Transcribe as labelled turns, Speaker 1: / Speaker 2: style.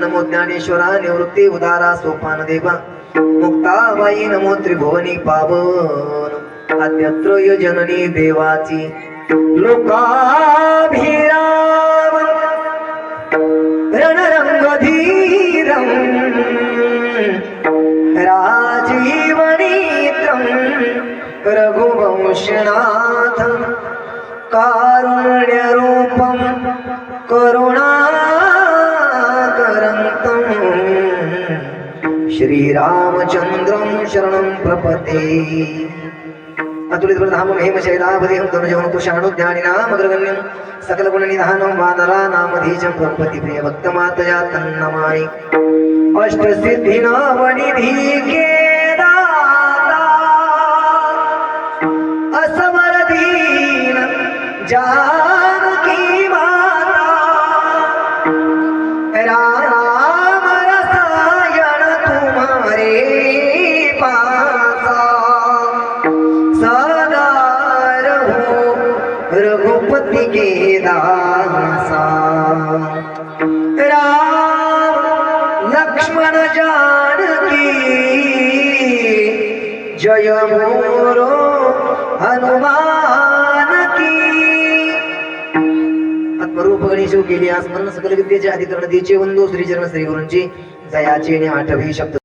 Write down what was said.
Speaker 1: नमो ज्ञानेश्वरा निवृत्ती उदारा सोपान देवा. मुक्ताबाई नमो त्रिभुवनी पावन. आद्यत्र जननी देवाची. लोकाभिराम. रणरंगधीरं. राजीवनीत्रं. रघुवंशनाथं. श्रीरामचन्द्रं शरणं प्रपते। अतुलित धाम हेम शैलाभदेहं तनुजवं तुषाणुज्ञानिनाम अग्रगण्यं सकलगुणनिधानं वानरानामधीजं ब्रह्मति प्रियभक्तमातया तन्नमामि अष्टसिद्धिनामनिधि के दाता असमरदीन जा रघुपति के दासा। राम लक्ष्मण जानकी। जय मोरो हनुमान की आत्मरूप गणेश केली स्मरण सकल विद्येचे अधिकरण देचे वंदो श्रीचरण श्री गुरूंची जयाचे आणि आठवी शब्द